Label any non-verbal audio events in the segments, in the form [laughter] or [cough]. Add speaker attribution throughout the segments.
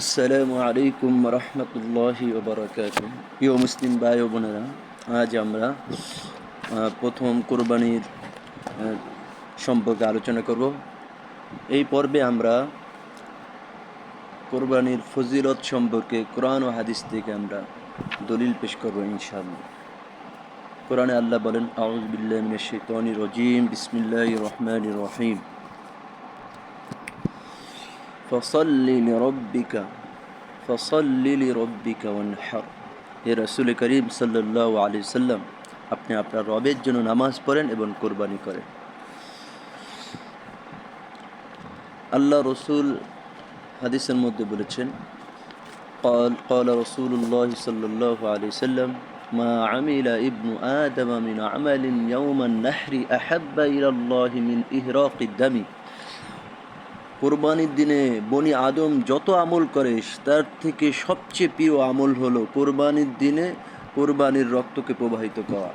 Speaker 1: আসসালামু আলাইকুম রহমতুল্লাহি ওবরাকাত প্রিয় মুসলিম ভাই ও বোনেরা, আজ আমরা প্রথম কোরবানির সম্পর্কে আলোচনা করব। এই পর্বে আমরা কোরবানির ফজিলত সম্পর্কে কোরআন ও হাদিস থেকে আমরা দলিল পেশ করব ইনশাআল্লাহ। কোরআনে আল্লাহ বলেন আউজ বিল্লাহ রাজিম, বিসমিল্লাহির রহমানির রহিম। فصل لربك فصل لربك وانحر হে রসুল করিম সাল্লাল্লাহু আলাইহি সাল্লাম আপনি আপনার রবের জন্য নামাজ পড়েন এবং কোরবানি করেন আল্লাহ রসুল হাদিসের মধ্যে বলেছেন قال قال رسول الله صلى الله عليه وسلم ما عمل ابن آدم من عمل يوم النحر أحب إلى الله من إهراق الدم কোরবানির দিনে বনি আদম যত আমল করে তার থেকে সবচেয়ে প্রিয় আমল হলো কোরবানির দিনে কোরবানির রক্তকে প্রবাহিত করা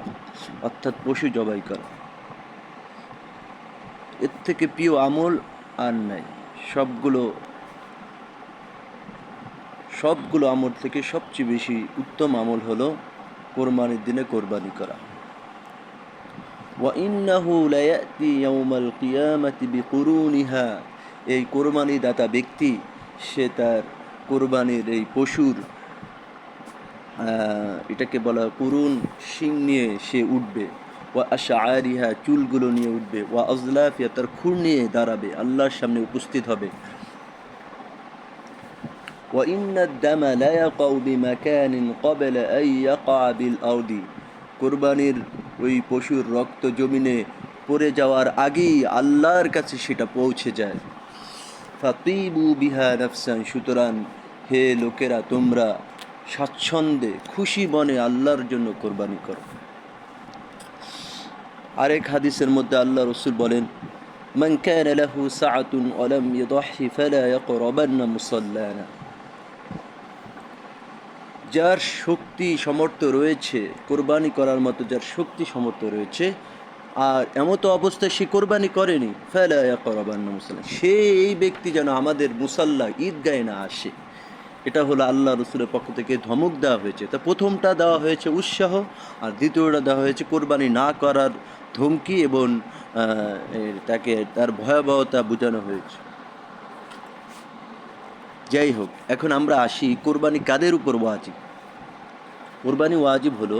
Speaker 1: অর্থাৎ পশু জবাই করা এর থেকে প্রিয় আমল আর নাই সবগুলো সবগুলো আমল থেকে সবচেয়ে বেশি উত্তম আমল হলো কোরবানির দিনে কোরবানি করা وإنه ليأتي يوم القيامة بقرونها এই কোরবানি দাতা ব্যক্তি সে তার কোরবানির এই পশুর আহ, এটাকে বলা হয় কুরুন শিং নিয়ে সে উঠবে ওয়া আশাআরিহা চুলগুলো নিয়ে উঠবে ওয়া আজলাফিয়া তার খুর নিয়ে দাঁড়াবে আল্লাহর সামনে উপস্থিত হবে وإن الدم لا يقع بمكان قبل أن يقع بالأرض কোরবানির ওই পশুর রক্ত জমিনে পড়ে যাওয়ার আগেই আল্লাহর কাছে সেটা পৌঁছে যায় ফাতিবু বিহা নাফসান সুতরাং হে লোকেরা তোমরা স্বাচ্ছন্দ্যে খুশি মনে আল্লাহর জন্য কোরবানি করো আরেক হাদিসের মধ্যে আল্লাহ রসুল বলেন من كان له سعة ولم يضحي فلا يقربن مصلانا যার শক্তি সমর্থ রয়েছে কোরবানি করার মতো যার শক্তি সমর্থ রয়েছে আর এমতো অবস্থায় সে কোরবানি করেনি। ফেলা করাবান্ন সে এই ব্যক্তি যেন আমাদের মুসাল্লা ঈদগাহে না আসে। এটা হলো আল্লাহ রসুলের পক্ষ থেকে ধমক দেওয়া হয়েছে। তা প্রথমটা দেওয়া হয়েছে উৎসাহ আর দ্বিতীয়টা দেওয়া হয়েছে কোরবানি না করার ধমকি এবং তাকে তার ভয়াবহতা বোঝানো হয়েছে। যাই হোক, এখন আমরা আসি কোরবানি কাদের উপর ওয়াজিব? কোরবানি ওয়াজিব হলো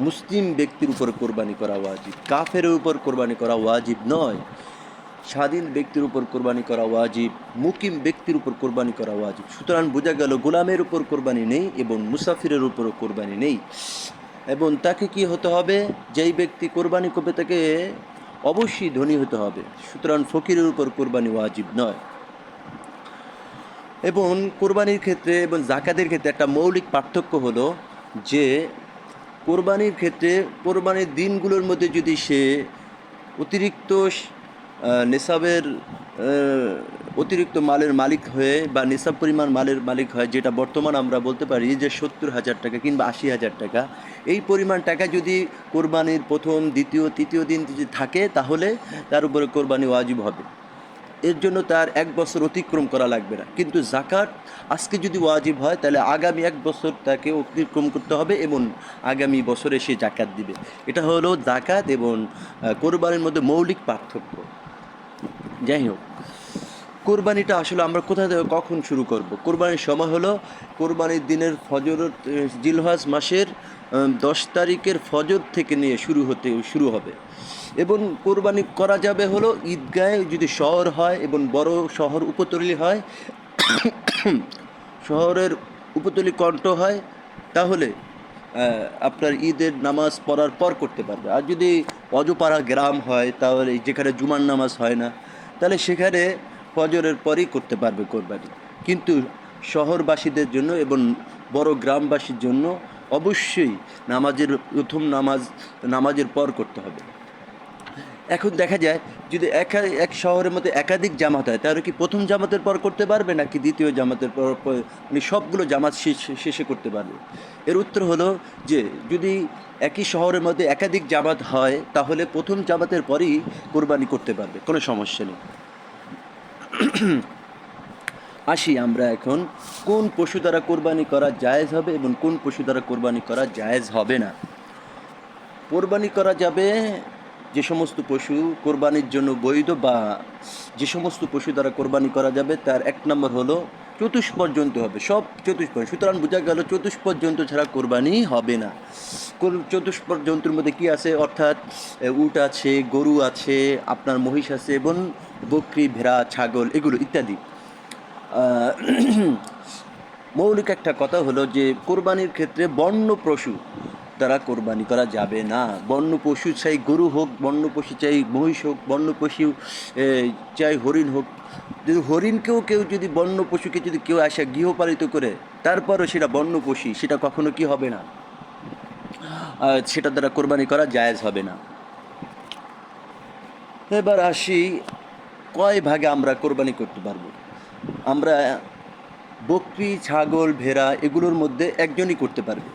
Speaker 1: মুসলিম ব্যক্তির উপর কোরবানি করা ওয়াজিব, কাফের উপর কোরবানি করা ওয়াজিব নয়। স্বাধীন ব্যক্তির উপর কোরবানি করা ওয়াজিব, মুকিম ব্যক্তির উপর কোরবানি করা ওয়াজিব। সুতরাং বোঝা গেল, গোলামের উপর কোরবানি নেই এবং মুসাফিরের উপরও কোরবানি নেই। এবং তাকে কি হতে হবে? যেই ব্যক্তি কোরবানি করবে তাকে অবশ্যই ধনী হতে হবে। সুতরাং ফকিরের উপর কোরবানি ওয়াজিব নয়। এবং কোরবানির ক্ষেত্রে এবং জাকাতের ক্ষেত্রে একটা মৌলিক পার্থক্য হলো যে কোরবানির ক্ষেত্রে কোরবানির দিনগুলোর মধ্যে যদি সে অতিরিক্ত নেশাবের অতিরিক্ত মালের মালিক হয়ে বা নেশাব পরিমাণ মালের মালিক হয়, যেটা বর্তমান আমরা বলতে পারি যে সত্তর হাজার টাকা কিংবা আশি হাজার টাকা, এই পরিমাণ টাকা যদি কোরবানির প্রথম, দ্বিতীয়, তৃতীয় দিন যদি থাকে, তাহলে তার উপরে কোরবানি ওয়াজিব হবে। এর জন্য তার এক বছর অতিক্রম করা লাগবে না। কিন্তু জাকাত আজকে যদি ওয়াজিব হয়, তাহলে আগামী এক বছর তাকে অতিক্রম করতে হবে এবং আগামী বছরে সে জাকাত দিবে। এটা হলো জাকাত এবং কোরবানির মধ্যে মৌলিক পার্থক্য। যাই হোক, কোরবানিটা আসলে আমরা কোথা থেকে, কখন শুরু করব? কোরবানির সময় হলো, কোরবানির দিনের ফজর জিলহাজ মাসের দশ তারিখের ফজর থেকে নিয়ে শুরু হতে শুরু হবে। এবং কোরবানি করা যাবে হলো ঈদগাহে যদি শহর হয় এবং বড় শহর উপতলি হয়, শহরের উপতলি কণ্ঠ হয়, তাহলে আপনার ঈদের নামাজ পড়ার পর করতে পারবে। আর যদি অজপাড়া গ্রাম হয়, তাহলে যেখানে জুমার নামাজ হয় না, তাহলে সেখানে ফজরের পরই করতে পারবে কোরবানি। কিন্তু শহরবাসীদের জন্য এবং বড় গ্রামবাসীর জন্য অবশ্যই নামাজের প্রথম নামাজ, নামাজের পর করতে হবে। এখন দেখা যায়, যদি একা, এক শহরের মধ্যে একাধিক জামাত হয়, তাহলে কি প্রথম জামাতের পর করতে পারবে, নাকি দ্বিতীয় জামাতের পর মানে সবগুলো জামাত শেষে করতে পারবে? এর উত্তর হলো যে, যদি একই শহরের মধ্যে একাধিক জামাত হয়, তাহলে প্রথম জামাতের পরই কোরবানি করতে পারবে, কোনো সমস্যা নেই। আসি আমরা এখন, কোন পশু দ্বারা কোরবানি করা জায়েজ হবে এবং কোন পশু দ্বারা কোরবানি করা জায়েজ হবে না? কোরবানি করা যাবে যে সমস্ত পশু কোরবানির জন্য বৈধ বা যে সমস্ত পশু দ্বারা কোরবানি করা যাবে তার এক নম্বর হলো চতুষ্পদ জন্তু হবে, সব চতুষ্পদ। সুতরাং বোঝা গেল চতুষ্পদ জন্তু ছাড়া কোরবানি হবে না। চতুষ্পদ জন্তুর মধ্যে কি আছে? অর্থাৎ উট আছে, গরু আছে, আপনার মহিষ আছে এবং বকরি, ভেড়া, ছাগল, এগুলো ইত্যাদি। [clears throat] মৌলিক একটা কথা হলো যে কোরবানির ক্ষেত্রে বন্য পশু দ্বারা কোরবানি করা যাবে না। বন্য পশু চাই গরু হোক, বন্য পশু চাই মহিষ হোক, বন্য পশু চাই হরিণ হোক। যদি হরিণকেও কেউ যদি বন্য পশুকে যদি কেউ আসে গৃহপালিত করে, তারপরও সেটা বন্য পশু, সেটা কখনো কি হবে না? সেটা দ্বারা কোরবানি করা জায়েজ হবে না। এবার আসি, কয় ভাগে আমরা কোরবানি করতে পারব? আমরা বকরি, ছাগল, ভেড়া এগুলোর মধ্যে একজনই করতে পারবে।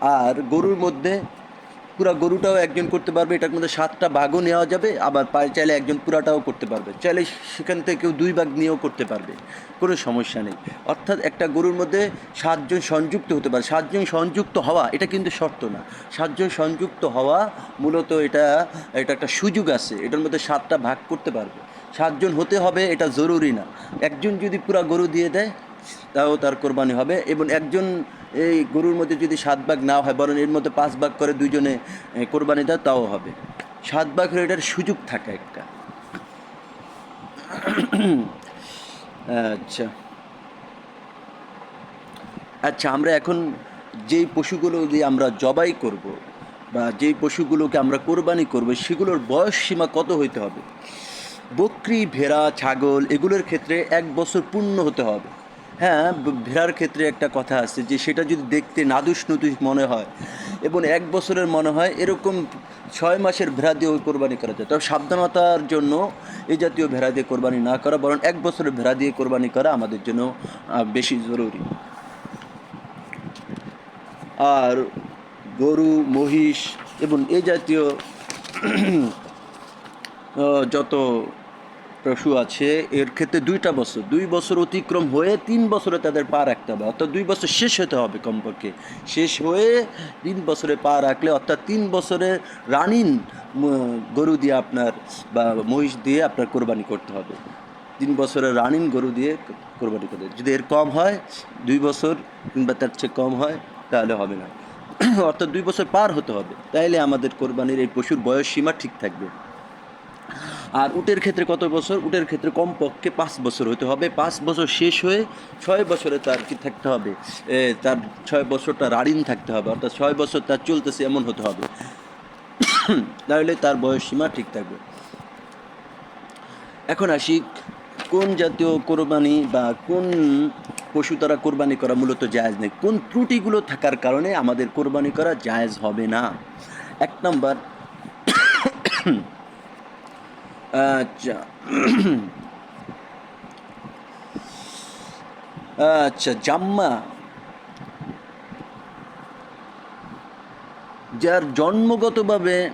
Speaker 1: আর গরুর মধ্যে পুরা গরুটাও একজন করতে পারবে, এটার মধ্যে সাতটা ভাগও নেওয়া যাবে, আবার পায়ে চাইলে একজন পুরাটাও করতে পারবে। চাইলে সেখান থেকে কেউ দুই ভাগ নিয়েও করতে পারবে, কোনো সমস্যা নেই। অর্থাৎ একটা গরুর মধ্যে সাতজন সংযুক্ত হতে পারে। সাতজন সংযুক্ত হওয়া, এটা কিন্তু শর্ত না। সাতজন সংযুক্ত হওয়া মূলত এটা এটা একটা সুযোগ আছে, এটার মধ্যে সাতটা ভাগ করতে পারবে। সাতজন হতে হবে, এটা জরুরি না। একজন যদি পুরা গরু দিয়ে দেয়, তাও তার কোরবানি হবে এবং একজন এই গরুর মধ্যে যদি সাত ভাগ না হয়, বরং এর মধ্যে পাঁচ ভাগ করে দুজনে কোরবানি দেয়, তাও হবে। সাত ভাগ হলে এটার সুযোগ থাকে একটা। আচ্ছা। আচ্ছা আমরা এখন যেই পশুগুলো দিয়ে আমরা জবাই করব বা যেই পশুগুলোকে আমরা কোরবানি করব, সেগুলোর বয়স সীমা কত হইতে হবে? বকরি, ভেড়া, ছাগল এগুলোর ক্ষেত্রে এক বছর পূর্ণ হতে হবে। হ্যাঁ ভেড়ার ক্ষেত্রে একটা কথা আছে যে সেটা যদি দেখতে নাদুস নুদুস মনে হয় এবং এক বছরের মনে হয় এরকম ছয় মাসের ভেড়া দিয়ে কোরবানি করা যায়। তবে সাবধানতার জন্য এই জাতীয় ভেড়া দিয়ে কোরবানি না করা, বরং এক বছরের ভেড়া দিয়ে কোরবানি করা আমাদের জন্য বেশি জরুরি। আর গরু, মহিষ এবং এ জাতীয় যত পশু আছে, এর ক্ষেত্রে দুইটা বছর। দুই বছর অতিক্রম হয়ে তিন বছরে তাদের পা রাখতে হবে। অর্থাৎ দুই বছর শেষ হতে হবে কমপক্ষে। শেষ হয়ে তিন বছরে পা রাখলে, অর্থাৎ তিন বছরে রানিন গরু দিয়ে আপনার বা মহিষ দিয়ে আপনার কোরবানি করতে হবে। তিন বছরের রানিং গরু দিয়ে কোরবানি করতে হবে। যদি এর কম হয়, দুই বছর কিংবা তার চেয়ে কম হয়, তাহলে হবে না। [clears throat] অর্থাৎ দুই বছর পার হতে হবে। তাইলে আমাদের কোরবানির এই পশুর বয়স সীমা ঠিক থাকবে। আর উটের ক্ষেত্রে কত বছর? উটের ক্ষেত্রে কমপক্ষে পাঁচ বছর হতে হবে। পাঁচ বছর শেষ হয়ে ছয় বছরে তার কি থাকতে হবে? তার ছয় বছরটা রানিং থাকতে হবে, অর্থাৎ ছয় বছর তার চলতেছে এমন হতে হবে। তাহলে তার বয়স সীমা ঠিক থাকবে। এখন আসি, কোন জাতীয় কোরবানি বা কোন পশু দ্বারা কোরবানি করা মূলত জায়েজ নেই? কোন ত্রুটিগুলো থাকার কারণে আমাদের কোরবানি করা জায়েজ হবে না? এক নম্বর আচ্ছা। আচ্ছা জাম্মা। যার জন্মগতভাবে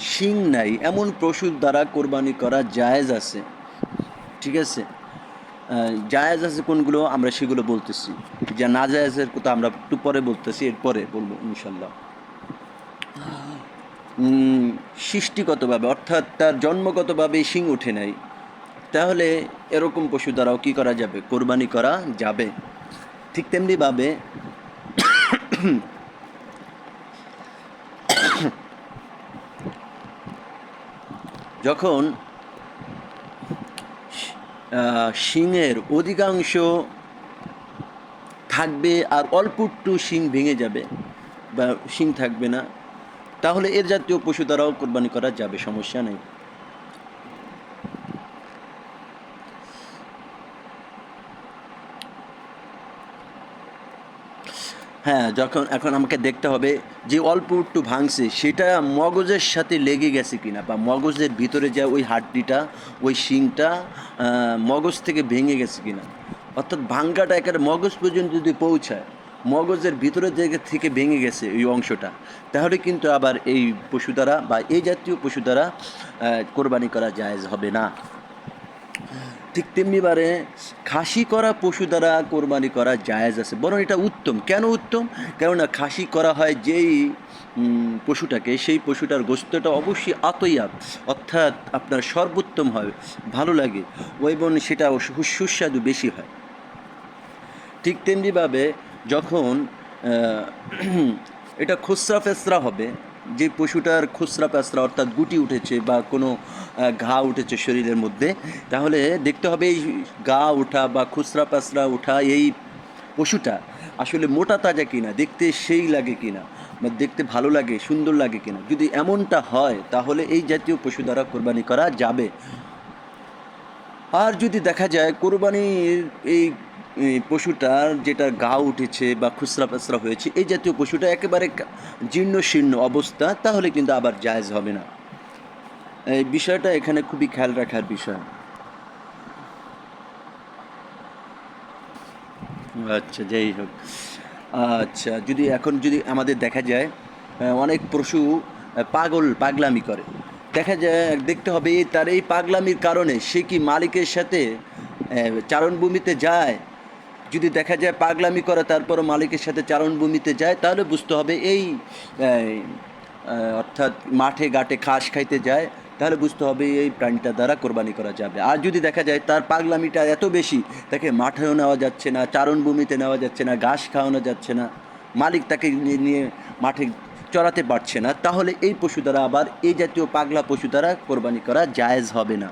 Speaker 1: শিং নাই, এমন পশুর দ্বারা কোরবানি করা জায়েজ আছে। ঠিক আছে? জায়েজ আছে কোনগুলো? আমরা সেগুলো বলতেছি। যা না জায়েজের কথা আমরা একটু পরে বলতেছি, এরপরে বলব, ইনশাল্লাহ। সৃষ্টিগতভাবে, অর্থাৎ তার জন্মগতভাবে শিং ওঠে নাই। তাহলে এরকম পশু দ্বারাও কি করা যাবে? কোরবানি করা যাবে। ঠিক তেমনিভাবে যখন শিংয়ের অধিকাংশ থাকবে আর অল্প একটু শিং ভেঙে যাবে, বা শিং থাকবে না তাহলে এর জাতীয় পশু দ্বারাও কোরবানি করা যাবে, সমস্যা নেই। হ্যাঁ যখন, এখন আমাকে দেখতে হবে যে অল্প একটু ভাঙছে, সেটা মগজের সাথে লেগে গেছে কিনা, বা মগজের ভিতরে যা ওই হাড্ডিটা, ওই শিংটা মগজ থেকে ভেঙে গেছে কিনা। অর্থাৎ ভাঙ্গাটা একেবারে মগজ পর্যন্ত যদি পৌঁছায় মগজের ভিতরের জায়গা থেকে ভেঙে গেছে এই অংশটা। তাহলে কিন্তু আবার এই পশু দ্বারা বা এই জাতীয় পশু দ্বারা কোরবানি করা জায়েজ হবে না। ঠিক তেমনিবারে খাসি করা পশু দ্বারা কোরবানি করা জায়েজ আছে। বরং এটা উত্তম। কেন উত্তম? কেননা খাসি করা হয় যেই পশুটাকে, সেই পশুটার গোস্তটা অবশ্যই আতইয়াব অর্থাৎ আপনার সর্বোত্তম হয়, ভালো লাগে ও এবং সেটা সুস্বাদু বেশি হয়। ঠিক তেমনিভাবে যখন [clears throat] এটা খুচরা ফেসরা হবে, যে পশুটার খুচরা পেসরা অর্থাৎ গুটি উঠেছে বা কোনো ঘা উঠেছে শরীরের মধ্যে, তাহলে দেখতে হবে এই গা ওঠা বা খুচরা পেসরা ওঠা এই পশুটা আসলে মোটা তাজা কিনা, দেখতে সেই লাগে কিনা, বা দেখতে ভালো লাগে, সুন্দর লাগে কিনা। যদি এমনটা হয়, তাহলে এই জাতীয় পশু দ্বারা কোরবানি করা যাবে। আর যদি দেখা যায়, কোরবানির এই পশুটার যেটা গা উঠেছে বা খুচরা পেসরা হয়েছে, এই জাতীয় পশুটা একেবারে জীর্ণ শীর্ণ অবস্থা, তাহলে কিন্তু আবার জায়জ হবে না। এই বিষয়টা এখানে খুবই খেয়াল রাখার বিষয়। আচ্ছা যাই হোক। আচ্ছা যদি এখন যদি আমাদের দেখা যায় অনেক পশু পাগল পাগলামি করে। দেখা যায়, দেখতে হবে তার এই পাগলামির কারণে সে কি মালিকের সাথে চারণভূমিতে যায় যদি দেখা যায় পাগলামি করে, তারপরও মালিকের সাথে চারণভূমিতে যায়, তাহলে বুঝতে হবে এই অর্থাৎ মাঠে ঘাটে ঘাস খাইতে যায়, তাহলে বুঝতে হবে এই প্রাণীটা দ্বারা কোরবানি করা যাবে। আর যদি দেখা যায় তার পাগলামিটা এত বেশি, তাকে মাঠেও নেওয়া যাচ্ছে না, চারণভূমিতে নেওয়া যাচ্ছে না, ঘাস খাওয়ানো যাচ্ছে না, মালিক তাকে নিয়ে- মাঠে চড়াতে পারছে না, তাহলে এই পশু দ্বারা আবার এই জাতীয় পাগলা পশু দ্বারা কোরবানি করা জায়েজ হবে না।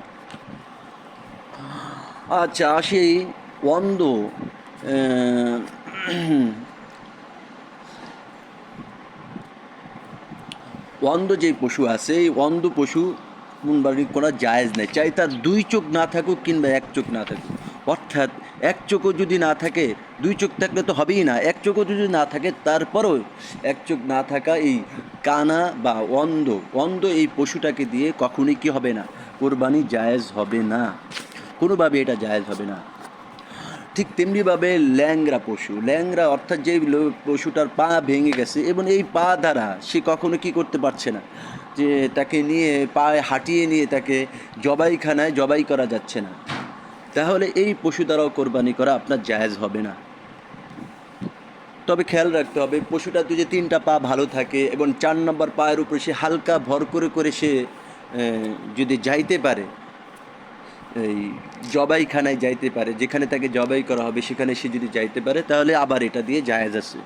Speaker 1: আচ্ছা আসি অন্ধ অন্ধ [clears throat] যে পশু আছে, এই অন্ধ পশু কোরবানি করা জায়েজ নেই। চাই তার দুই চোখ না থাকুক কিংবা এক চোখ না থাকুক। অর্থাৎ এক চোখও যদি না থাকে, দুই চোখ থাকলে তো হবেই না। এক চোখও যদি না থাকে, তারপরও এক চোখ না থাকা এই কানা বা অন্ধ অন্ধ এই পশুটাকে দিয়ে কখনই কি হবে না? কোরবানি জায়েজ হবে না। কোনোভাবে এটা জায়েজ হবে না। ঠিক তেমনিভাবে ল্যাংরা পশু। ল্যাংরা অর্থাৎ যে পশুটার পা ভেঙে গেছে এবং এই পা দ্বারা সে কখনো কি করতে পারছে না। যে তাকে নিয়ে পায়ে হাঁটিয়ে নিয়ে তাকে জবাইখানায় জবাই করা যাচ্ছে না। তাহলে এই পশু দ্বারাও কোরবানি করা আপনার জায়েজ হবে না। তবে খেয়াল রাখতে হবে পশুটা যে তিনটা পা ভালো থাকে এবং চার নম্বর পায়ের উপরে সে হালকা ভর করে করে সে যদি যাইতে পারে এই জবাইখানায় যাইতে পারে, যেখানে তাকে জবাই করা হবে, সেখানে সে যদি যাইতে পারে, তাহলে আবার এটা দিয়ে জায়েজ আছে।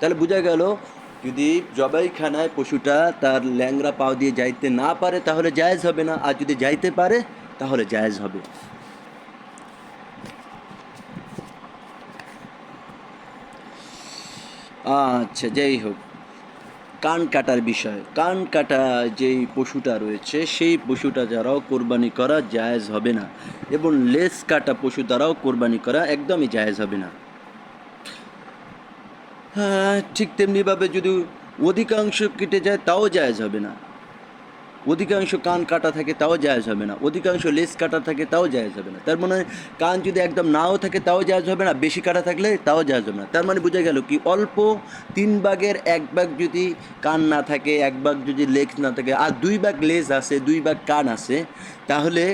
Speaker 1: তাহলে বোঝা গেল, যদি জবাইখানায় পশুটা তার ল্যাংরা পাও দিয়ে যাইতে না পারে, তাহলে জায়েজ হবে না। আর যদি যাইতে পারে, তাহলে জায়েজ হবে। আচ্ছা যাই হোক। কান কাটার বিষয়। কান কাটা যেই পশুটা রয়েছে, সেই পশুটা যারাও কোরবানি করা জায়েজ হবে না এবং লেস কাটা পশু দ্বারাও কোরবানি করা একদমই জায়েজ হবে না। হ্যাঁ ঠিক তেমনিভাবে যদি অধিকাংশ কেটে যায়, তাও জায়েজ হবে না। অধিকাংশ কান কাটা থাকে, তাও জায়জ হবে না। অধিকাংশ লেস কাটা থাকে, তাও জায়জ হবে না। তার মানে কান যদি একদম নাও থাকে, তাও জায়জ হবে না। বেশি কাটা থাকলে তাও জায়জ হবে না। তার মানে বোঝা গেল কি, অল্প তিন ভাগের এক ভাগ যদি কান না থাকে, এক ভাগ যদি লেগ না থাকে, আর দুই ভাগ লেজ আছে, দুই ভাগ কান আছে, তাহলে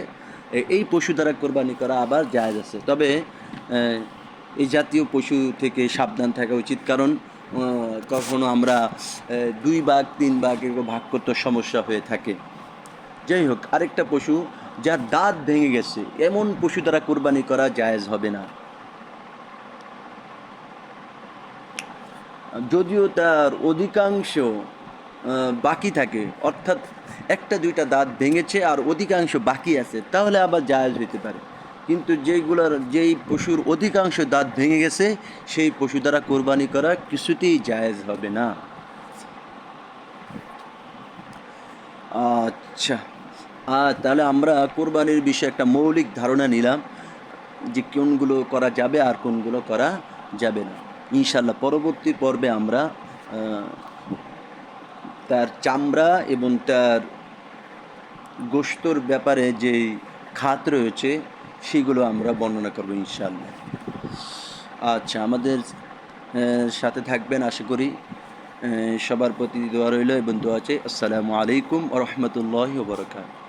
Speaker 1: এই পশু দ্বারা কোরবানি করা আবার জায়জ আছে। তবে এই জাতীয় পশু থেকে সাবধান থাকা উচিত। কারণ কখনো আমরা দুই ভাগ, তিন ভাগ এরকম ভাগ করতে সমস্যা হয়ে থাকে। যাই হোক, আরেকটা পশু, যার দাঁত ভেঙে গেছে, এমন পশু দ্বারা কোরবানি করা জায়েজ হবে না। যদিও তার অধিকাংশ বাকি থাকে, অর্থাৎ একটা দুইটা দাঁত ভেঙেছে আর অধিকাংশ বাকি আছে, তাহলে আবার জায়েজ হইতে পারে। কিন্তু যেইগুলোর, যেই পশুর অধিকাংশ দাঁত ভেঙে গেছে, সেই পশু দ্বারা কোরবানি করা কিছুতেই জায়েজ হবে না। আচ্ছা। আর তাহলে আমরা কোরবানির বিষয়ে একটা মৌলিক ধারণা নিলাম, যে কোনগুলো করা যাবে আর কোনগুলো করা যাবে না। ইনশাল্লাহ পরবর্তী পর্বে আমরা তার চামড়া এবং তার গোস্তর ব্যাপারে যে খাত রয়েছে সেগুলো আমরা বর্ণনা করব ইনশাল্লাহ আচ্ছা আমাদের সাথে থাকবেন আশা করি সবার প্রতি দোয়া রইল এবং দোয়া আছে আসসালামু আলাইকুম রহমতুল্লাহ বরকাত